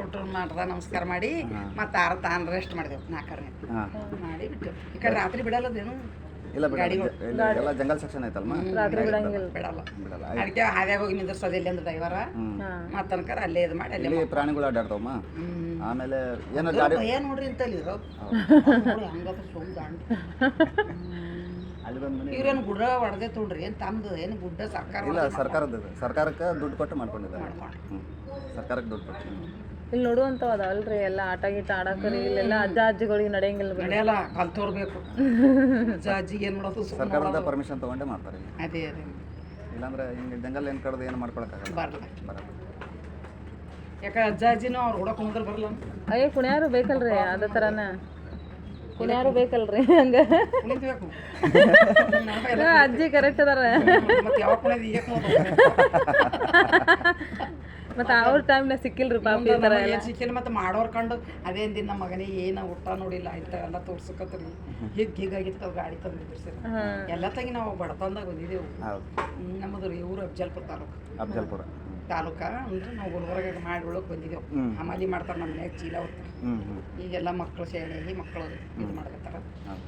ಊಟ ಮಾಡ್ದ ನಮಸ್ಕಾರ ಮಾಡಿ ಮತ್ತೆ ಆರ ತಾನು ರೆಸ್ಟ್ ಮಾಡಿದೆವು ನಾಲ್ಕರನೇ. ಮಾಡಿ ಬಿಟ್ಟು ಈ ಕಡೆ ರಾತ್ರಿ ಬಿಡಲ್ಲದೇನು ಇಲ್ಲ ಎಲ್ಲ ಜಂಗಲ್ ಸೆಕ್ಷನ್ ಐತಲ್ಮ ಬಿಡಲ್ಲ. ಬಿಡಲ್ಲ ಅದಕ್ಕೆ ಹಾದ್ಯಾಗ ಹೋಗಿ ನಿಂದ್ರಸೋದು ಇಲ್ಲಿ ಅಂದ್ರೆ ಡ್ರೈವರ ಮತ್ತೆ ತನಕ ಅಲ್ಲೇ ಇದು ಮಾಡಿ ಅಲ್ಲಿ ಪ್ರಾಣಿಗಳು ಅಡ್ಡಾಡ್ತಾವಮ್ಮ ಆಮೇಲೆ ಏನೋ ಗಾಡಿ ಏನು ನೋಡ್ರಿ ಅಂತ ಅಲ್ಲಿ ಇರೋ ನೋಡಿ ಹಂಗತ್ರ ಸುಮ್ ದಾಂಡ್ ಅಲ್ಲಿ ಬಂದು ಮನೆ ಇವ್ರೇನು ಗುಡ್ಡ ಹೊಡೆದೇ ತೊಗೊಂಡ್ರಿ? ಏನು ತಮ್ದು ಏನು ಗುಡ್ಡ ಸರ್ಕಾರ ಇಲ್ಲ ಸರ್ಕಾರದ. ಸರ್ಕಾರಕ್ಕೆ ದುಡ್ಡು ಕೊಟ್ಟು ಮಾಡ್ಕೊಂಡಿದ್ದಾರೆ. ಸರ್ಕಾರಕ್ಕೆ ದುಡ್ಡು ಕೊಟ್ಟು. ಇಲ್ಲಿ ನೋಡುವಂಥವು ಅದಾವಲ್ರಿ ಎಲ್ಲ ಆಟ ಗೀಟ ಆಡಕ್ಕೆ ಇಲ್ಲೆಲ್ಲ ಅಜ್ಜ ಅಜ್ಜಿಗಳಿಗೆ ನಡೆಯಂಗಿಲ್ಲ ಬಿಡಿ ನಡೆಯಲ್ಲ ಅಜ್ಜ ಅಜ್ಜಿಗೆ ಏನು ಮಾಡೋದು ಸುಮ್ನೆ ಸರ್ಕಾರದಿಂದ ಪರ್ಮಿಷನ್ ತಗೊಂಡೆ ಮಾಡ್ತಾರೆ ಇಲ್ಲಿ. ಅದೇ ಅದೇ. ಇಲ್ಲಾಂದ್ರೆ ಹಿಂಗೆ ಜಂಗಲ್ ಏನು ಕಡ್ದು ಏನು ಮಾಡ್ಕೊಳಕ್ಕಾಗಲ್ಲ. ಬರಲ್ಲ ಬರಲ್ಲ. ಯಾಕ ಅಜ್ಜ ಅಜ್ಜಿನೂ ಅವ್ರು ಹುಡ ಹೋದ್ರೆ ಬರಲ್ಲ? ಅಯ್ಯ ಕುಣ್ಯಾರು ಬೇಕಲ್ರಿ ಅದ ಥರನ ಕುಣಿಯಾರು ಬೇಕಲ್ರಿ ಹಂಗ. ಅಜ್ಜಿ ಕರೆಕ್ಟ್ ಅದಾರ. ಮತ್ತೆ ಯಾವಾಗ ಏಕ ಈಗ ಮತ್ತೆ ಅವ್ರ ಟೈಮ್ನ ಸಿಕ್ಕಿಲ್ರಿ ಪಾಪ ಈ ಥರ ಏನ್ ಸಿಕ್ಕಿಲ್ಲ ಮತ್ತೆ ಮಾಡೋರ್ ಕಂಡು ಅದೇ ದಿನ ನಮ್ಮ ಮಗನಿಗೆ ಏನ ಊಟ ನೋಡಿಲ್ಲ ಇಂಥ ಎಲ್ಲ ತೋರ್ಸಕತ್ರಿ. ಹಿಗ್ ಹೀಗಾಗಿತ್ತು ಗಾಡಿ ತಂದಿದ್ರು ಸರ್ ಎಲ್ಲ ತಂಗಿ ನಾವು ಬಡತನದಾಗ ಬಂದಿದ್ದೆವು. ಹೌದು. ನಮ್ಮದು ಇವರು ಅಫ್ಜಲ್ಪುರ ತಾಲೂಕು. ಅಫ್ಜಲ್ಪುರ. ತಾಲೂಕ ಅಂದ್ರೆ ನಾವು ಗುಲ್ಬರ್ಗ ಮಾಡಿ ಒಳಗೆ ಬಂದಿದ್ದೆವು ಹ್ಮ್. ಹಮಾಲಿ ಮಾಡ್ತಾರೆ ನಮ್ಮ ಮನ್ಯಾಗ ಚೀಲ ಹ್ಞೂ ಈಗೆಲ್ಲ ಮಕ್ಕಳು ಸೇರಿ ಮಕ್ಕಳು ಇದು ಮಾಡ್ಕತ್ತಾರ.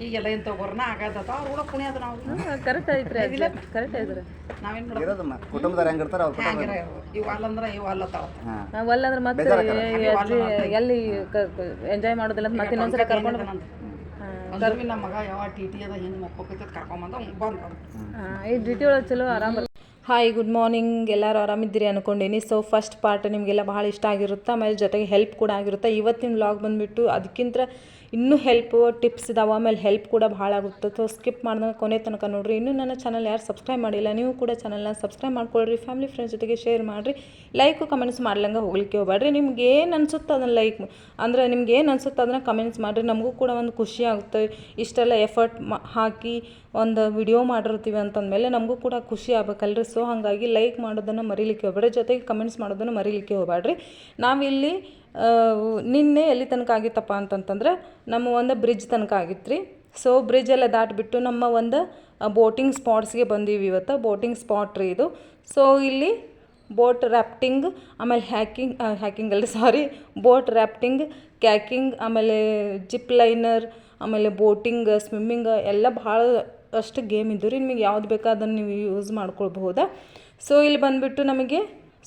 ಈಗೆಲ್ಲ ಇಂಥ ಗೊರ್ನ ಆಗತ್ತ ಅವ್ರು ಕೂಡ ಕುಣಿಯೋದು ನಾವು. ಕರೆಕ್ಟ್ ಐತ್ರಿ ಅದಿಲ್ಲ ಕರೆಕ್ಟ್ ಐತ್ರಿ. ನಾವೇನು ಮಾಡೋದು? ಕುಟುಂಬದಾರ ಕುಟುಂಬದವ್ರು ಹೆಂಗಿರ್ತಾರೆ ಅವ್ರ ಕುಟುಂಬ ಹಂಗಿರ ಇವು ಅಲ್ಲಂದ್ರೆ ಇವು ಅಲ್ಲ ತಾವ ಹಾಂ. ನಾವ್ ಒಲ್ಲಂದ್ರೆ ಮತ್ತೆ ಎಲ್ಲಿ ಎಂಜಾಯ್ ಮಾಡೋದಿಲ್ಲ ಅಂತ ಮತ್ತೆ ಇನ್ನೊಂದ್ಸಲ ಕರ್ಕೊಂಡು ಅಂದ್ರೆ ನಮ್ಮ ಮಗ ಯಾವ ಟಿ ಟಿ ಅದ ಹಿಂಗೆ ಮಕ್ಕಳು ಕರ್ಕೊಂಬಂದ ಬಂದ ಈ ಡ್ಯೂಟಿ ಒಳಗೆ ಚಲೋ ಆರಾಮ ಹಾಯ್ ಗುಡ್ ಮಾರ್ನಿಂಗ್ ಎಲ್ಲರೂ ಆರಾಮಿದ್ದೀರಿ ಅನ್ಕೊಂಡೀನಿ. ಸೊ ಫಸ್ಟ್ ಪಾರ್ಟ್ ನಿಮಗೆಲ್ಲ ಭಾಳ ಇಷ್ಟ ಆಗಿರುತ್ತೆ? ಆಮೇಲೆ ಜೊತೆಗೆ ಹೆಲ್ಪ್ ಕೂಡ ಆಗಿರುತ್ತೆ? ಇವತ್ತಿನ ವ್ಲಾಗ್ ಬಂದುಬಿಟ್ಟು ಅದಕ್ಕಿಂತ ಇನ್ನೂ ಹೆಲ್ಪ್ ಟಿಪ್ಸ್ ಇದಾವೆ. ಆಮೇಲೆ ಹೆಲ್ಪ್ ಕೂಡ ಭಾಳ ಆಗುತ್ತೆ. ಸೊ ಸ್ಕಿಪ್ ಮಾಡಿದಾಗ ಕೊನೆ ತನಕ ನೋಡಿರಿ. ಇನ್ನೂ ನನ್ನ ಚಾನಲ್ ಯಾರು ಸಬ್ಸ್ಕ್ರೈಬ್ ಮಾಡಿಲ್ಲ, ನೀವು ಕೂಡ ಚಾನಲ್ನ ಸಬ್ಸ್ಕ್ರೈಬ್ ಮಾಡ್ಕೊಳ್ರಿ. ಫ್ಯಾಮಿಲಿ ಫ್ರೆಂಡ್ಸ್ ಜೊತೆಗೆ ಶೇರ್ ಮಾಡಿರಿ. ಲೈಕು ಕಮೆಂಟ್ಸ್ ಮಾಡ್ಲಂಗೆ ಹೋಗ್ಲಿಕ್ಕೆ ಹೋಗ್ಬೇಡ್ರಿ. ನಿಮ್ಗೆ ಏನು ಅನ್ಸುತ್ತೆ ಅದನ್ನು ಲೈಕ್ ಅಂದರೆ ನಿಮ್ಗೆ ಏನು ಅನ್ಸುತ್ತೆ ಅದನ್ನು ಕಮೆಂಟ್ಸ್ ಮಾಡಿರಿ. ನಮಗೂ ಕೂಡ ಒಂದು ಖುಷಿ ಆಗುತ್ತೆ. ಇಷ್ಟೆಲ್ಲ ಎಫರ್ಟ್ ಹಾಕಿ ಒಂದು ವಿಡಿಯೋ ಮಾಡಿರ್ತೀವಿ ಅಂತಂದಮೇಲೆ ನಮಗೂ ಕೂಡ ಖುಷಿ ಆಗ್ಬೇಕಲ್ರಿ. ಸೊ ಹಾಗಾಗಿ ಲೈಕ್ ಮಾಡೋದನ್ನು ಮರಿಲಿಕ್ಕೆ ಹೋಗ್ಬೇಡ್ರಿ. ಜೊತೆಗೆ ಕಮೆಂಟ್ಸ್ ಮಾಡೋದನ್ನು ಮರಿಲಿಕ್ಕೆ ಹೋಗಬೇಡ್ರಿ. ನಾವಿಲ್ಲಿ ನಿನ್ನೆ ಎಲ್ಲಿ ತನಕ ಆಗಿತ್ತಪ್ಪ ಅಂತಂತಂದ್ರೆ, ನಮ್ಮ ಒಂದು ಬ್ರಿಡ್ಜ್ ತನಕ ಆಗಿತ್ತು ರೀ ಸೊ ಬ್ರಿಡ್ಜ್ ಎಲ್ಲ ದಾಟಿಬಿಟ್ಟು ನಮ್ಮ ಒಂದು ಬೋಟಿಂಗ್ ಸ್ಪಾಟ್ಸ್ಗೆ ಬಂದೀವಿ ಇವತ್ತು. ಬೋಟಿಂಗ್ ಸ್ಪಾಟ್ ರೀ ಇದು. ಸೊ ಇಲ್ಲಿ ಬೋಟ್ ರ್ಯಾಪ್ಟಿಂಗ್ ಆಮೇಲೆ ಹ್ಯಾಕಿಂಗ್ ಹ್ಯಾಕಿಂಗ್ ಅಲ್ಲ ಸಾರಿ ಬೋಟ್ ರ್ಯಾಪ್ಟಿಂಗ್ ಕ್ಯಾಕಿಂಗ್ ಆಮೇಲೆ ಜಿಪ್ ಲೈನರ್ ಆಮೇಲೆ ಬೋಟಿಂಗ್ ಸ್ವಿಮ್ಮಿಂಗ್ ಎಲ್ಲ ಭಾಳ ಅಷ್ಟು ಗೇಮ್ ಇದ್ದು ರೀ, ನಿಮಗೆ ಯಾವ್ದು ಬೇಕಾ ಅದನ್ನು ನೀವು ಯೂಸ್ ಮಾಡ್ಕೊಳ್ಬಹುದಾ? ಸೊ ಇಲ್ಲಿ ಬಂದುಬಿಟ್ಟು ನಮಗೆ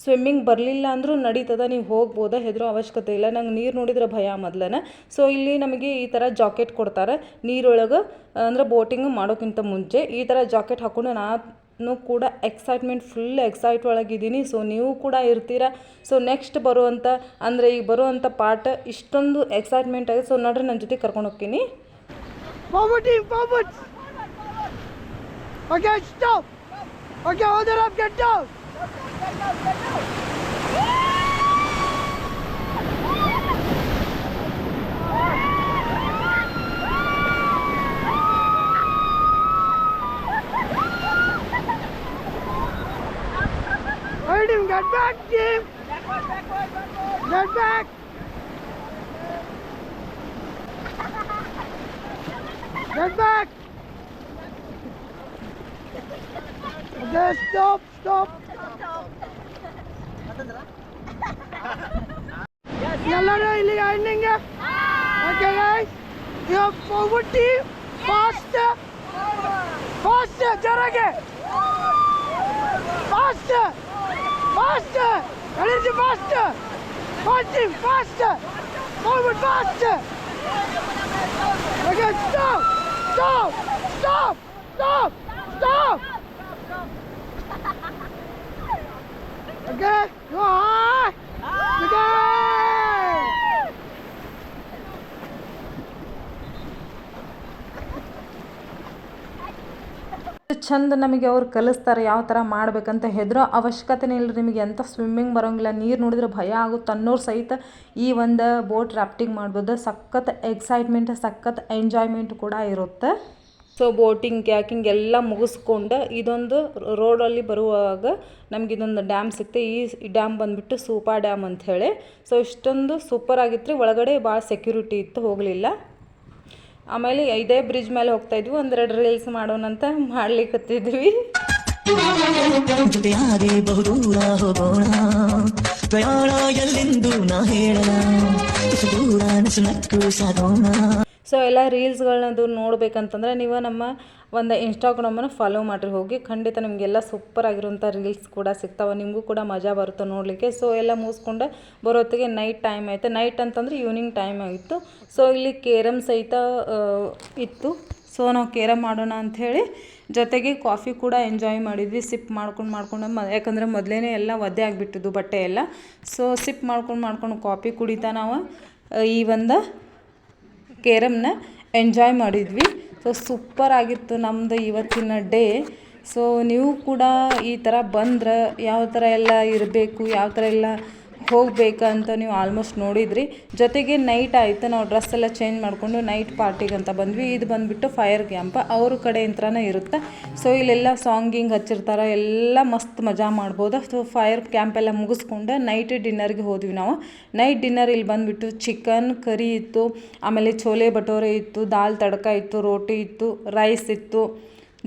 ಸ್ವಿಮ್ಮಿಂಗ್ ಬರಲಿಲ್ಲ ಅಂದರೂ ನಡೀತದ, ನೀವು ಹೋಗ್ಬೋದಾ? ಹೆದರೋ ಅವಶ್ಯಕತೆ ಇಲ್ಲ. ನಂಗೆ ನೀರು ನೋಡಿದ್ರೆ ಭಯ ಮೊದಲನ. ಸೊ ಇಲ್ಲಿ ನಮಗೆ ಈ ಥರ ಜಾಕೆಟ್ ಕೊಡ್ತಾರೆ. ನೀರೊಳಗೆ, ಅಂದ್ರೆ ಬೋಟಿಂಗ್ ಮಾಡೋಕ್ಕಿಂತ ಮುಂಚೆ ಈ ಥರ ಜಾಕೆಟ್ ಹಾಕ್ಕೊಂಡು ನಾನು ಕೂಡ ಎಕ್ಸೈಟ್ಮೆಂಟ್ ಫುಲ್ ಎಕ್ಸೈಟ್ ಒಳಗಿದ್ದೀನಿ. ಸೊ ನೀವು ಕೂಡ ಇರ್ತೀರಾ? ಸೊ ನೆಕ್ಸ್ಟ್ ಬರುವಂಥ ಅಂದರೆ ಈಗ ಬರುವಂಥ ಪಾಠ ಇಷ್ಟೊಂದು ಎಕ್ಸೈಟ್ಮೆಂಟ್ ಆಗಿದೆ ಸೊ ನೋಡ್ರಿ ನನ್ನ ಜೊತೆ ಕರ್ಕೊಂಡು ಹೋಗ್ತೀನಿ! Okay, stop. Okay, hold it up, get down. Get down, get down. Hold him, get back, Jim. Backward, backward. Get back. Get back. Okay, stop, stop. ಎಲ್ಲರೂ ಇಲ್ಲಿಗೆ ending okay guys you forward team fast fast ಜೋರಾಗೆ fast fast energy fast fast team fast forward fast okay stop stop stop stop stop ಚಂದ ನಮಗೆ ಅವ್ರು ಕಲಿಸ್ತಾರೆ ಯಾವ ಥರ ಮಾಡ್ಬೇಕಂತ ಹೆದರೋ ಅವಶ್ಯಕತೆನೇ ಇಲ್ಲ ನಿಮಗೆ ಎಂಥ ಸ್ವಿಮ್ಮಿಂಗ್ ಬರೋಂಗಿಲ್ಲ, ನೀರು ನೋಡಿದ್ರೆ ಭಯ ಆಗುತ್ತೆ ಅನ್ನೋರು ಸಹಿತ ಈ ಒಂದು ಬೋಟ್ ರಾಫ್ಟಿಂಗ್ ಮಾಡ್ಬೋದು. ಸಖತ್ ಎಕ್ಸೈಟ್ಮೆಂಟ್ ಸಖತ್ ಎಂಜಾಯ್ಮೆಂಟ್ ಕೂಡ ಇರುತ್ತೆ. ಸೊ ಬೋಟಿಂಗ್ ಕ್ಯಾಕಿಂಗ್ ಎಲ್ಲ ಮುಗಿಸ್ಕೊಂಡು ಇದೊಂದು ರೋಡಲ್ಲಿ ಬರುವಾಗ ನಮ್ಗೆ ಇದೊಂದು ಡ್ಯಾಮ್ ಸಿಕ್ತೆ. ಈ ಡ್ಯಾಮ್ ಬಂದುಬಿಟ್ಟು ಸೂಪಾ ಡ್ಯಾಮ್ ಅಂಥೇಳಿ ಸೊ ಇಷ್ಟೊಂದು ಸೂಪರ್ ಆಗಿತ್ತು ರೀ. ಒಳಗಡೆ ಭಾಳ ಸೆಕ್ಯೂರಿಟಿ ಇತ್ತು, ಹೋಗಲಿಲ್ಲ. ಆಮೇಲೆ ಇದೇ ಬ್ರಿಡ್ಜ್ ಮೇಲೆ ಹೋಗ್ತಾ ಇದ್ವಿ. ಒಂದೆರಡು ರೀಲ್ಸ್ ಮಾಡೋಣಂತ ಮಾಡ್ಲಿಕ್ಕತ್ತಿದ್ವಿ ಜೊತೆಯಾಗಿ ಬಹುದೂರ ಹೋಗೋಣ. ಪ್ರಯಾಣ ನಾ ಹೇಳೋಣ. ಸಾಗೋಣ. ಸೊ ಎಲ್ಲ ರೀಲ್ಸ್ಗಳನ್ನದು ನೋಡಬೇಕಂತಂದ್ರೆ ನೀವು ನಮ್ಮ ಒಂದು ಇನ್ಸ್ಟಾಗ್ರಾಮನ್ನು ಫಾಲೋ ಮಾಡಿರಿ, ಹೋಗಿ ಖಂಡಿತ ನಿಮಗೆಲ್ಲ ಸೂಪರ್ ಆಗಿರುವಂಥ ರೀಲ್ಸ್ ಕೂಡ ಸಿಗ್ತಾವೆ, ನಿಮಗೂ ಕೂಡ ಮಜಾ ಬರುತ್ತೆ ನೋಡಲಿಕ್ಕೆ. ಸೊ ಎಲ್ಲ ಮುಗಿಸ್ಕೊಂಡು ಬರೋತ್ತಿಗೆ ನೈಟ್ ಟೈಮ್ ಆಯಿತು. ನೈಟ್ ಅಂತಂದ್ರೆ ಈವ್ನಿಂಗ್ ಟೈಮ್ ಆಗಿತ್ತು. ಸೊ ಇಲ್ಲಿ ಕೇರಮ್ ಸಹಿತ ಇತ್ತು. ಸೊ ನಾವು ಕೇರಮ್ ಮಾಡೋಣ ಅಂಥೇಳಿ ಜೊತೆಗೆ ಕಾಫಿ ಕೂಡ ಎಂಜಾಯ್ ಮಾಡಿದ್ವಿ. ಸಿಪ್ ಮಾಡ್ಕೊಂಡು ಮಾಡ್ಕೊಂಡು, ಮ, ಯಾಕಂದರೆ ಮೊದಲೇ ಎಲ್ಲ ಒದ್ದೆ ಆಗಿಬಿಟ್ಟಿದ್ದು ಬಟ್ಟೆ ಎಲ್ಲ. ಸೊ ಸಿಪ್ ಮಾಡ್ಕೊಂಡು ಮಾಡ್ಕೊಂಡು ಕಾಫಿ ಕುಡಿತಾ ನಾವು ಈ ಒಂದು ಕೇರಮ್ನ ಎಂಜಾಯ್ ಮಾಡಿದ್ವಿ. ಸೊ ಸೂಪರ್ ಆಗಿತ್ತು ನಮ್ಮದು ಇವತ್ತಿನ ಡೇ. ಸೊ ನೀವು ಕೂಡ ಈ ಥರ ಬಂದ್ರೆ, ಯಾವ ಥರ ಎಲ್ಲ ಇರಬೇಕು, ಯಾವ ಥರ ಎಲ್ಲ ಹೋಗ್ಬೇಕಂತ ನೀವು ಆಲ್ಮೋಸ್ಟ್ ನೋಡಿದ್ರಿ. ಜೊತೆಗೆ ನೈಟ್ ಆಯಿತು, ನಾವು ಡ್ರೆಸ್ ಎಲ್ಲ ಚೇಂಜ್ ಮಾಡಿಕೊಂಡು ನೈಟ್ ಪಾರ್ಟಿಗೆ ಅಂತ ಬಂದ್ವಿ. ಇದು ಬಂದುಬಿಟ್ಟು ಫೈರ್ ಕ್ಯಾಂಪ್ ಅವ್ರ ಕಡೆ ಇಂತ್ರನೇ ಇರುತ್ತೆ. ಸೊ ಇಲ್ಲೆಲ್ಲ ಸಾಂಗಿಂಗ್ ಹಚ್ಚಿರ್ತಾರೆ, ಎಲ್ಲ ಮಸ್ತ್ ಮಜಾ ಮಾಡ್ಬೋದು. ಸೊ ಫೈರ್ ಕ್ಯಾಂಪ್ ಎಲ್ಲ ಮುಗಿಸ್ಕೊಂಡು ನೈಟ್ ಡಿನ್ನರ್ಗೆ ಹೋದ್ವಿ ನಾವು. ನೈಟ್ ಡಿನ್ನರ್ ಇಲ್ಲಿ ಬಂದುಬಿಟ್ಟು ಚಿಕನ್ ಕರಿ ಇತ್ತು, ಆಮೇಲೆ ಚೋಲೆ ಬಟೋರೆ ಇತ್ತು, ದಾಲ್ ತಡಕ ಇತ್ತು, ರೋಟಿ ಇತ್ತು ರೈಸ್ ಇತ್ತು.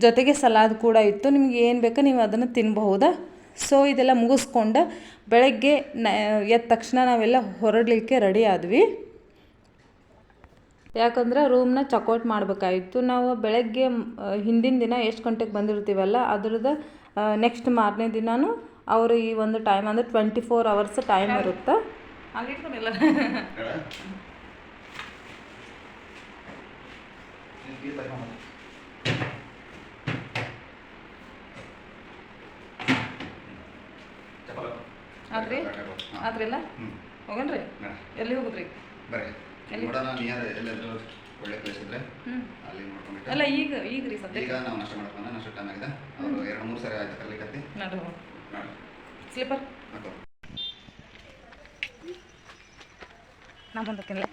ಜೊತೆಗೆ ಸಲಾದ್ ಕೂಡ ಇತ್ತು. ನಿಮ್ಗೆ ಏನು ಬೇಕೋ ನೀವು ಅದನ್ನು ತಿನ್ಬಹುದಾ? ಸೊ ಇದೆಲ್ಲ ಮುಗಿಸ್ಕೊಂಡು ಬೆಳಗ್ಗೆ ನ ಎದ್ದ ತಕ್ಷಣ ನಾವೆಲ್ಲ ಹೊರಡಲಿಕ್ಕೆ ರೆಡಿ ಆದ್ವಿ. ಯಾಕಂದ್ರೆ ರೂಮ್ನ ಚಕೌಟ್ ಮಾಡಬೇಕಾಗಿತ್ತು ನಾವು ಬೆಳಗ್ಗೆ ಹಿಂದಿನ ದಿನ ಎಷ್ಟು ಗಂಟೆಗೆ ಬಂದಿರ್ತೀವಲ್ಲ ಅದ್ರದ್ದು ನೆಕ್ಸ್ಟ್ ಮಾರನೇ ದಿನಾನು ಅವರು ಈ ಒಂದು ಟೈಮ್ ಅಂದರೆ ಟ್ವೆಂಟಿ ಫೋರ್ ಅವರ್ಸ್ ಟೈಮ್ ಇರುತ್ತೆ ಆದ್ರಿ? ಆದ್ರಿಲ್ಲ? ಹೋಗನ್ರಿ. ಎಲ್ಲಿ ಹೋಗುದ್ರಿ? ಬರ್ರಿ ನೋಡೋಣ ನಿಯರ್ ಎಲ್ಲಾದ್ರೂ ಒಳ್ಳೆ ಪ್ಲೇಸ್ ಇದ್ರೆ ಅಲ್ಲಿ ನೋಡ್ಕೊಂಡ್ಬಿಟ್ಟು. ಅಲ್ಲ ಈಗ ಈಗ ರೀ ಸದ್ಯ ಈಗ ನಾವು ನಷ್ಟ ಮಾಡ್ಕೊಂಡು ನಷ್ಟ ಟೈಮ್ ಆಗಿದೆ. ಅವರು ಎರಡು ಮೂರು ಸರಿ ಆಯ್ತು ಕರ್ಲಿಕ್ಕೆ ನಡು. ಸ್ಲೀಪರ್ ನಾ ಬಂದಕ್ಕಿಲ್ಲ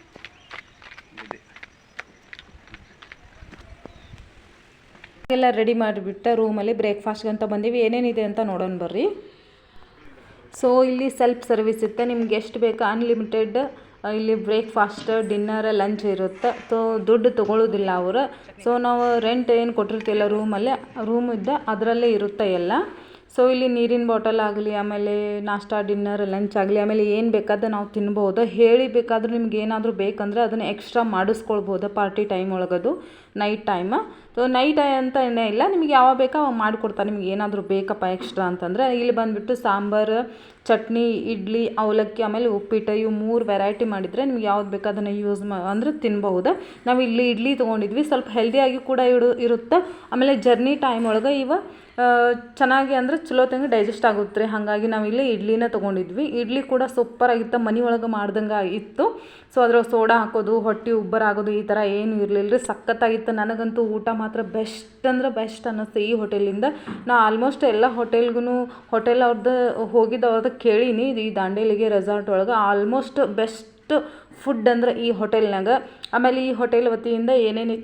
ಎಲ್ಲ ರೆಡಿ ಮಾಡಿಬಿಟ್ಟ ರೂಮಲ್ಲಿ ಬ್ರೇಕ್ಫಾಸ್ಟ್ಗೆ ಅಂತ ಬಂದೀವಿ. ಏನೇನಿದೆ ಅಂತ ನೋಡೋಣ ಬರ್ರಿ. ಸೊ ಇಲ್ಲಿ ಸೆಲ್ಫ್ ಸರ್ವಿಸ್ ಇರುತ್ತೆ. ನಿಮ್ಗೆ ಎಷ್ಟು ಬೇಕು ಅನ್ಲಿಮಿಟೆಡ್ ಇಲ್ಲಿ ಬ್ರೇಕ್ಫಾಸ್ಟ್ ಡಿನ್ನರ್ ಲಂಚ್ ಇರುತ್ತೆ. ಸೊ ದುಡ್ಡು ತೊಗೊಳ್ಳೋದಿಲ್ಲ ಅವರು. ಸೊ ನಾವು ರೆಂಟ್ ಏನು ಕೊಟ್ಟಿರ್ತೀವಲ್ಲ ರೂಮಲ್ಲೇ ರೂಮ್ ಇದ್ದ ಅದರಲ್ಲೇ ಇರುತ್ತೆ ಎಲ್ಲ. ಸೊ ಇಲ್ಲಿ ನೀರಿನ ಬಾಟಲ್ ಆಗಲಿ, ಆಮೇಲೆ ನಾಷ್ಟಾ ಡಿನ್ನರ್ ಲಂಚ್ ಆಗಲಿ, ಆಮೇಲೆ ಏನು ಬೇಕಾದ ನಾವು ತಿನ್ಬೋದು. ಹೇಳಿ ಬೇಕಾದರೂ ನಿಮ್ಗೆ ಏನಾದರೂ ಬೇಕಂದ್ರೆ ಅದನ್ನು ಎಕ್ಸ್ಟ್ರಾ ಮಾಡಿಸ್ಕೊಳ್ಬೋದು ಪಾರ್ಟಿ ಟೈಮ್ ಒಳಗದು ನೈಟ್ ಟೈಮ್ ಸೊ ನೈಟ್ ಅಂತ ಏನೇ ಇಲ್ಲ, ನಿಮ್ಗೆ ಯಾವಾಗ ಬೇಕೋ ಅವಾಗ ಮಾಡಿಕೊಡ್ತಾರೆ. ನಿಮ್ಗೆ ಏನಾದರೂ ಬೇಕಪ್ಪ ಎಕ್ಸ್ಟ್ರಾ ಅಂತಂದರೆ, ಇಲ್ಲಿ ಬಂದುಬಿಟ್ಟು ಸಾಂಬಾರು, ಚಟ್ನಿ, ಇಡ್ಲಿ, ಅವಲಕ್ಕಿ, ಆಮೇಲೆ ಉಪ್ಪಿಟ್ಟು, ಇವು ಮೂರು ವೆರೈಟಿ ಮಾಡಿದರೆ ನಿಮ್ಗೆ ಯಾವ್ದು ಬೇಕು ಅದನ್ನು ಯೂಸ್ ಮಾ ಅಂದರೆ ತಿನ್ಬಹುದು ನಾವು ಇಲ್ಲಿ ಇಡ್ಲಿ ತೊಗೊಂಡಿದ್ವಿ, ಸ್ವಲ್ಪ ಹೆಲ್ದಿಯಾಗಿ ಕೂಡ ಇಡು ಇರುತ್ತೆ? ಆಮೇಲೆ ಜರ್ನಿ ಟೈಮ್ ಒಳಗೆ ಇವ ಚೆನ್ನಾಗಿ ಅಂದರೆ ಚಲೋ ತಂಗ ಡೈಜೆಸ್ಟ್ ಆಗುತ್ತೆ ರೀ. ಹಾಗಾಗಿ ನಾವು ಇಲ್ಲಿ ಇಡ್ಲಿನ ತೊಗೊಂಡಿದ್ವಿ. ಇಡ್ಲಿ ಕೂಡ ಸೂಪರ್ ಆಗಿತ್ತು. ಮನೆ ಒಳಗೆ ಮಾಡ್ದಂಗೆ ಇತ್ತು. ಸೊ ಅದ್ರ ಸೋಡಾ ಹಾಕೋದು, ಹೊಟ್ಟೆ ಉಬ್ಬರ ಆಗೋದು ಈ ಥರ ಏನು ಇರಲಿಲ್ಲ ರೀ. ಸಖತ್ತಾಗಿತ್ತು. ನನಗಂತೂ ಊಟ ಮಾತ್ರ ಬೆಸ್ಟ್ ಅಂದ್ರೆ ಬೆಸ್ಟ್ ಅನ್ನಿಸ್ತು ಈ ಹೋಟೆಲಿಂದ ನಾ ಆಲ್ಮೋಸ್ಟ್ ಎಲ್ಲ ಹೋಟೆಲ್ಗೂ ಹೋಟೆಲ್ ಅವ್ರದ್ದು ಹೋಗಿದ್ದವ್ರದ್ದು ಕೇಳೀನಿ. ಈ ದಾಂಡೇಲಿಗೆ ರೆಸಾರ್ಟ್ ಒಳಗೆ ಆಲ್ಮೋಸ್ಟ್ ಬೆಸ್ಟ್ ಫುಡ್ ಅಂದ್ರೆ ಈ ಹೋಟೆಲ್ನಾಗ ಆಮೇಲೆ ಈ ಹೋಟೆಲ್ ವತಿಯಿಂದ ಏನೇನು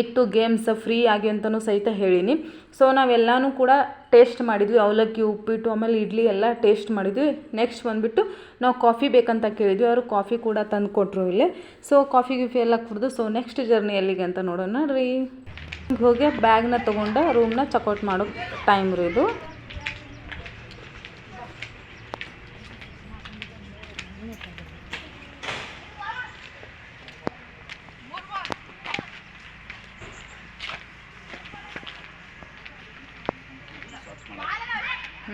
ಇತ್ತು ಗೇಮ್ಸ್ ಫ್ರೀ ಆಗಿ ಅಂತಲೂ ಸಹಿತ ಹೇಳೀನಿ. ಸೊ ನಾವೆಲ್ಲನೂ ಕೂಡ ಟೇಸ್ಟ್ ಮಾಡಿದ್ವಿ. ಅವಲಕ್ಕಿ, ಉಪ್ಪಿಟ್ಟು, ಆಮೇಲೆ ಇಡ್ಲಿ ಎಲ್ಲ ಟೇಸ್ಟ್ ಮಾಡಿದ್ವಿ. ನೆಕ್ಸ್ಟ್ ಬಂದುಬಿಟ್ಟು ನಾವು ಕಾಫಿ ಬೇಕಂತ ಕೇಳಿದ್ವಿ. ಅವರು ಕಾಫಿ ಕೂಡ ತಂದು ಕೊಟ್ಟರು ಇಲ್ಲಿ. ಸೊ ಕಾಫಿ ಗಿಫಿ ಎಲ್ಲ ಕುಡಿದು ಸೊ ನೆಕ್ಸ್ಟ್ ಜರ್ನಿ ಎಲ್ಲಿಗೆ ಅಂತ ನೋಡೋಣ ರೀ. ಹೋಗಿ ಬ್ಯಾಗ್ನ ತೊಗೊಂಡು ರೂಮ್ನ ಚೆಕ್ಔಟ್ ಮಾಡೋ ಟೈಮ್ ರೀ ಇದು.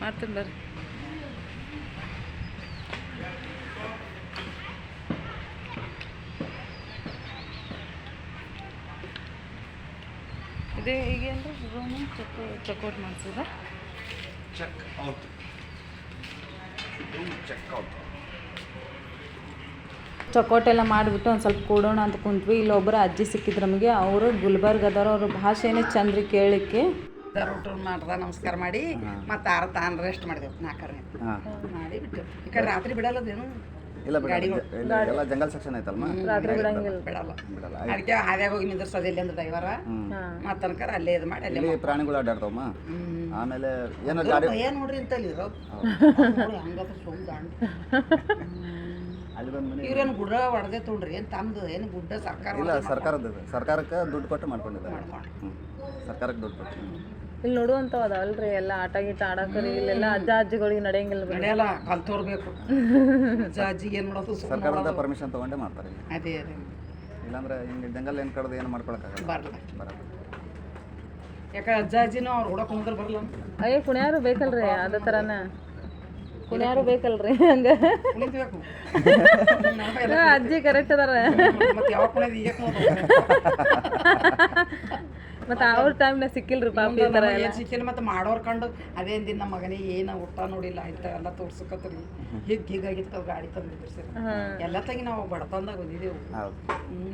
ಮಾಡ್ತೇನೆ ಬರ್ರಿ. ಇದೇ ಈಗೇನು ರೂಮ್ ಚೆಕ್ ಚೆಕ್ಔಟ್ ಮಾಡಿಸಿದ check out check out checkout ಎಲ್ಲ ಮಾಡಿಬಿಟ್ಟು ಒಂದು ಸ್ವಲ್ಪ ಕೊಡೋಣ ಅಂತ ಕುಂತ್ವಿ. ಇಲ್ಲೊಬ್ಬರು ಅಜ್ಜಿ ಸಿಕ್ಕಿದ್ರು ನಮಗೆ. ಅವರು ಗುಲ್ಬರ್ಗದವ್ರು ಅವ್ರ ಭಾಷೆನೇ ಚಂದ್ರಿ ಕೇಳಲಿಕ್ಕೆ ಊಟ ಮಾಡ್ದ ನಮಸ್ಕಾರ ಮಾಡಿ ಮತ್ತೆ ಆರ ತಾನು ರೆಸ್ಟ್ ಮಾಡಿದೆವು. ನಾಲ್ಕರನೇ ಹಾಂ. ಮಾಡಿ ಬಿಟ್ಟು. ಈ ಕಡೆ ರಾತ್ರಿ ಬಿಡಲ್ಲದೇನು ಇಲ್ಲ. ಎಲ್ಲ ಜಂಗಲ್ ಸೆಕ್ಷನ್ ಐತಲ್ಮ ರಾತ್ರಿ ಬಿಡಂಗಿಲ್ಲ ಬಿಡಲ್ಲ. ಬಿಡಲ್ಲ ಅದಕ್ಕೆ ಹಾದ್ಯಾಗ ಹೋಗಿ ನಿಂದ್ರಸೋದು ಇಲ್ಲಿ ಅಂದ್ರೆ ಡ್ರೈವರ ಮತ್ತೆ ತನಕ ಅಲ್ಲೇ ಇದು ಮಾಡಿ ಅಲ್ಲಿ ಇಲ್ಲಿ ಪ್ರಾಣಿಗಳು ಅಡ್ಡಾಡ್ತಾವಮ್ಮ. ಆಮೇಲೆ ಏನೋ ಗಾಡಿ ಭಯ ನೋಡ್ರಿ ಅಂತ ಅಲ್ಲಿ ಹಂಗದ ಸುಮ್ ಗಾಂಡ್. ಅಲ್ಲಿ ಬಂದ ಮನೆ ಇವ್ರೇನು ಗುಡ್ಡ ಹೊಡೆದೇ ತೊಗೊಂಡ್ರಿ? ಏನು ತಮ್ಮದು ಏನು ಗುಡ್ಡ ಸರ್ಕಾರ ಇಲ್ಲ ಸರ್ಕಾರದ. ಸರ್ಕಾರಕ್ಕೆ ದುಡ್ಡು ಕೊಟ್ಟು ಮಾಡ್ಕೊಂಡಿದ್ದಾರೆ. ಮಾಡ್ಕೊಂಡು. ಹ್ಞೂ ಸರ್ಕಾರಕ್ಕೆ ದುಡ್ಡು ಕೊಟ್ಟು. ಇಲ್ಲಿ ನೋಡುವಂಥವು ಅದಾವಲ್ರಿ ಎಲ್ಲ ಆಟ ಗೀಟ ಆಡಕರಿ ಇಲ್ಲೆಲ್ಲ ಅಜ್ಜ ಅಜ್ಜಿಗಳಿಗೆ ನಡೆಯಂಗಿಲ್ಲ ನಡೆಯಲ್ಲ ಕಲ್ತೋರ್ಬೇಕು ಅಜ್ಜಿಗೆ ಏನು ಮಾಡೋದು ಸರ್ಕಾರದ ಪರ್ಮಿಷನ್ ತಗೊಂಡೇ ಮಾಡ್ತಾರೆ ಇಲ್ಲಿ. ಅದೇ ಅದೇ. ಇಲ್ಲಾಂದ್ರೆ ಹಿಂಗೆ ಜಂಗಲ್ ಏನು ಕಡ್ದು ಏನು ಮಾಡ್ಕೊಳಕ್ಕಾಗಲ್ಲ. ಬರಲ್ಲ. ಬರಲ್ಲ. ಯಾಕಂದ್ರೆ ಅಜ್ಜ ಅಜ್ಜಿನೂ ಅವ್ರು ಹುಡಕ್ ಹೋದ್ರೆ ಬರಲ್ಲ ಅಯ್ಯ ಕುಣ್ಯಾರು ಬೇಕಲ್ರಿ ಅದೇ ಥರನ ಕುಣ್ಯಾರು ಬೇಕಲ್ರಿ ಹಂಗ. ಅಜ್ಜಿ ಕರೆಕ್ಟ್ ಅದಾರ. ಮತ್ತೆ ಯಾವಾಗ ಕುಣಿದ್ ಈಗ ಮತ್ತೆ ಅವ್ರ ಟೈಮ್ನಾಗ ಸಿಕ್ಕಿಲ್ರಿ ಪಾಪ ಈ ಥರ ಎಲ್ಲ. ಸಿಕ್ಕಿಲ್ಲ ಮತ್ತೆ ಮಾಡೋರ್ ಕಂಡು ಅದೇ ದಿನ ನಮ್ಮ ಮಗನಿಗೆ ಏನು ಊಟ ನೋಡಿಲ್ಲ ಇಂಥ ಎಲ್ಲ ತೋರ್ಸಕತ್ರಿ. ಹಿಗ್ ಹಿಗಾಗಿತ್ತು ಗಾಡಿ ತಂದಿದ್ರು ಸರ್ ಎಲ್ಲ ತಂಗಿ ನಾವು ಬಡತನದಾಗ ಬಂದಿದ್ದೆವು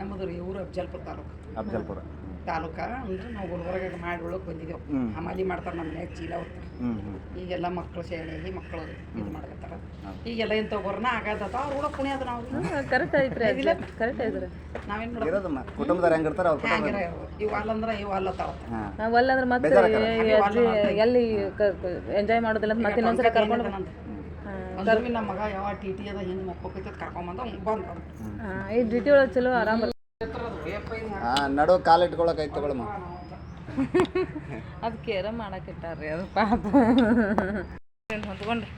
ನಮ್ಮದು ರೀ ಊರು ಅಫ್ಜಲ್ಪುರ ತಾಲೂಕು. ಅಫ್ಜಲ್ಪುರ. ತಾಲೂಕ ಅಂದ್ರೆ ನಾವು ಗುಲ್ಬರ್ಗ ಮಾಡಿ ಒಳಗೆ ಬಂದಿದ್ದೆವು ಹ್ಮ್. ಹಮಾಲಿ ಮಾಡ್ತಾರೆ ನಮ್ಮ ಮನ್ಯಾಗ ಚೀಲ ಹ್ಞೂ ಈಗೆಲ್ಲ ಮಕ್ಕಳು ಸೇರಿ ಮಕ್ಕಳು ಇದು ಮಾಡ್ಕತ್ತಾರ. ಈಗೆಲ್ಲ ಇಂಥ ಗೊರ್ನ ಆಗದತ್ತ ಅವ್ರು ಕೂಡ ಕುಣಿಯೋದು ನಾವು. ಕರೆಕ್ಟ್ ಐತ್ರಿ ಇದಿಲ್ಲ ಕರೆಕ್ಟ್ ಐತ್ರಿ. ನಾವೇನ್ ಮಾಡೋದು ಕುಟುಂಬದಾರ ಕುಟುಂಬದವ್ರು ಹೆಂಗಿರ್ತಾರೆ ಅವ್ರ ಕುಟುಂಬ ಹ್ಯಾಂಗಿರ ಇವು ಅಲ್ಲಂದ್ರೆ ಇವು ಅಲ್ಲತ್ತಾವ ಹಾಂ. ನಾವು ಅಲ್ಲಂದ್ರೆ ಮತ್ತೆ ಎಲ್ಲಿ ಎಂಜಾಯ್ ಮಾಡೋದಿಲ್ಲ ಮತ್ತೆ ಇನ್ನೊಂದ್ಸಲ ಕರ್ಕೊಂಡು ನಮ್ಮ ಮಗ ಯಾವ ಟಿ ಟಿ ಅದ ಹಿಂಗೆ ಮಕ್ಕಳು ಕರ್ಕೊಂಬಂದ ಬಂದ ಈ ಟಿ ಒಳಗೆ ಚಲೋ ಆರಾಮ್ ಹಾಂ ನಡು ಕಾಲು ಐತೆ ತಗೊಳಮ್ಮ ಅದು ಕೇರ ಮಾಡಕ್ಕಿಟ್ಟಾರ್ರಿ ಅದು ಪಾಪ. ಹೊಂದ್ಕೊಂಡ್ರಿ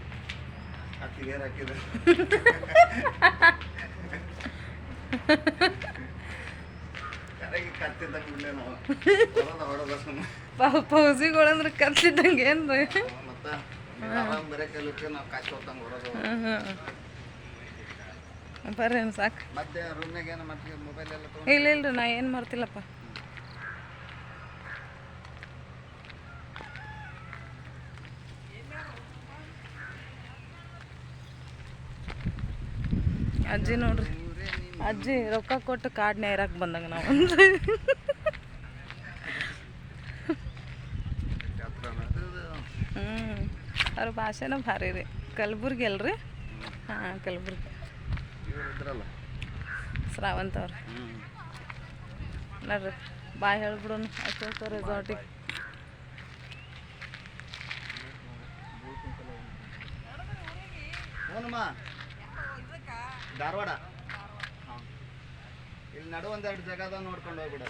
ಪಾಪ ಪೌಸಿಗಳಂದ್ರೆ ಕತ್ತಿದ್ದಂಗೆ ಏನ್ರಿ? ಬರ್ರಿ ಏನು ಸಾಕು. ಮತ್ತೆ ರೂಮ್ನಾಗ ಏನು ಮತ್ತೆ ಮೊಬೈಲ್ ಎಲ್ಲ ತೊಗೊಂಡು ಇಲ್ಲ ಇಲ್ರಿ ನಾ ಏನು ಮಾಡ್ತಿಲ್ಲಪ್ಪ. ಅಜ್ಜಿ ನೋಡ್ರಿ ಅಜ್ಜಿ ರೊಕ್ಕ ಕೊಟ್ಟು ಕಾಡ್ನ ಏರಕ್ಕೆ ಬಂದಂಗ ನಾವು ಹ್ಞೂ ಅವ್ರ ಭಾಷೆನೂ ಭಾರಿ ರೀ. ಕಲ್ಬುರ್ಗಿ ಅಲ್ರಿ ಹಾಂ ಕಲಬುರ್ಗಿ. ಇವ್ರು ಶ್ರಾವಂತ ಅವ್ರ. ನೋಡ್ರಿ ಬಾಯ್ ಹೇಳ್ಬಿಡೋಣ. ಅಶೋಕ ರೆಸಾರ್ಟಿಗೆ ಧಾರವಾಡ? ಇಲ್ಲಿ ನಡು ಒಂದೆರಡು ಜಾಗದ ನೋಡ್ಕೊಂಡು ಹೋಗ್ಬಿಡ.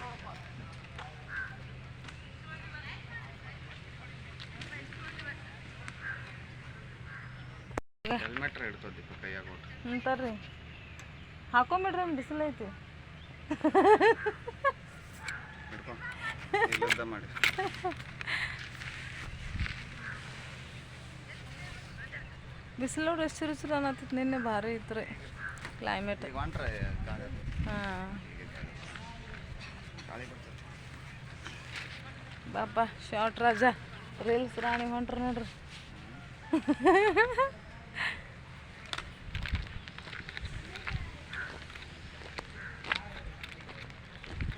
ಹೆಲ್ಮೆಟ್ ಹಿಡ್ತದ ಕೈಯಾಗ ಹ್ಞೂ ಹಾಕೊಂಬಿಡ್ರಿ ಬಿಸಿಲು ಐತಿ. ಹಿಡ್ಕೊ ಇಲ್ಲಿಂದ ಮಾಡಿ ಬಿಸಿಲು ನೋಡಿ ಎಷ್ಟು ಚುರು ಚುರು ಅನ್ನತ್ತಿತ್ತು ನಿನ್ನೆ ಭಾರಿ ಇತ್ತು ರೀ ಕ್ಲೈಮೇಟ್ ಹಾಂ. ಬಾಪ ಶಾರ್ಟ್ ರಾಜ. ರೀಲ್ಸ್ ರಾಣಿ ಹೊಂಟ್ರ ನೋಡ್ರಿ.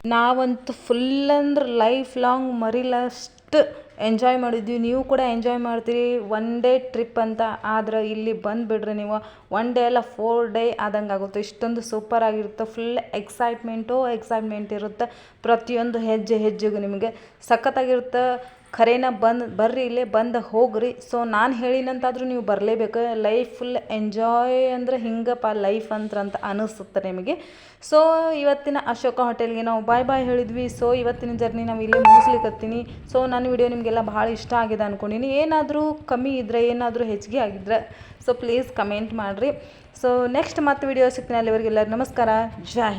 ನಾವಂತೂ ಫುಲ್ ಅಂದ್ರೆ ಲೈಫ್ ಲಾಂಗ್ ಮರಿಲಷ್ಟು ಎಂಜಾಯ್ ಮಾಡಿದ್ವಿ. ನೀವು ಕೂಡ ಎಂಜಾಯ್ ಮಾಡ್ತೀರಿ. ಒನ್ ಡೇ ಟ್ರಿಪ್ ಅಂತ. ಆದ್ರೆ ಇಲ್ಲಿ ಬಂದುಬಿಡ್ರಿ ನೀವು. ಒನ್ ಡೇ ಅಲ್ಲ ಫೋರ್ ಡೇ ಆದಂಗೆ ಆಗುತ್ತೆ. ಇಷ್ಟೊಂದು ಸೂಪರ್ ಆಗಿರುತ್ತೆ. ಫುಲ್ ಎಕ್ಸೈಟ್ಮೆಂಟು ಎಕ್ಸೈಟ್ಮೆಂಟ್ ಇರುತ್ತೆ. ಪ್ರತಿಯೊಂದು ಹೆಜ್ಜೆ ಹೆಜ್ಜೆಗೂ ನಿಮಗೆ ಸಖತ್ತಾಗಿರುತ್ತೆ. ಖರೇನ ಬಂದು, ಬರ್ರಿ ಇಲ್ಲೇ ಬಂದು ಹೋಗ್ರಿ. ಸೊ ನಾನು ಹೇಳಿನಂತಾದರೂ ನೀವು ಬರಲೇಬೇಕು. ಲೈಫ್ ಫುಲ್ ಎಂಜಾಯ್ ಅಂದ್ರೆ ಹಿಂಗಪ್ಪ ಲೈಫ್ ಅಂತ ಅನಿಸುತ್ತೆ ನಿಮಗೆ. ಸೊ ಇವತ್ತಿನ ಅಶೋಕ ಹೋಟೆಲ್ಗೆ ನಾವು ಬಾಯ್ ಬಾಯ್ ಹೇಳಿದ್ವಿ. ಸೊ ಇವತ್ತಿನ ಜರ್ನಿ ನಾವು ಇಲ್ಲೇ ಮುಗಿಸ್ಲಿಕ್ಕತ್ತೀನಿ ಸೊ ನನ್ನ ವಿಡಿಯೋ ನಿಮಗೆಲ್ಲ ಭಾಳ ಇಷ್ಟ ಆಗಿದೆ ಅಂದ್ಕೊಂಡಿನಿ ಏನಾದರೂ ಕಮ್ಮಿ ಇದ್ದರೆ ಏನಾದರೂ ಹೆಚ್ಚಿಗೆ ಆಗಿದ್ರೆ ಸೊ ಪ್ಲೀಸ್ ಕಮೆಂಟ್ ಮಾಡಿರಿ. ಸೊ ನೆಕ್ಸ್ಟ್ ಮತ್ತೆ ವಿಡಿಯೋ ಸಿಗ್ತೀನಿ ಅಲ್ಲಿವರೆಗೆಲ್ಲರೂ ನಮಸ್ಕಾರ. ಜೈ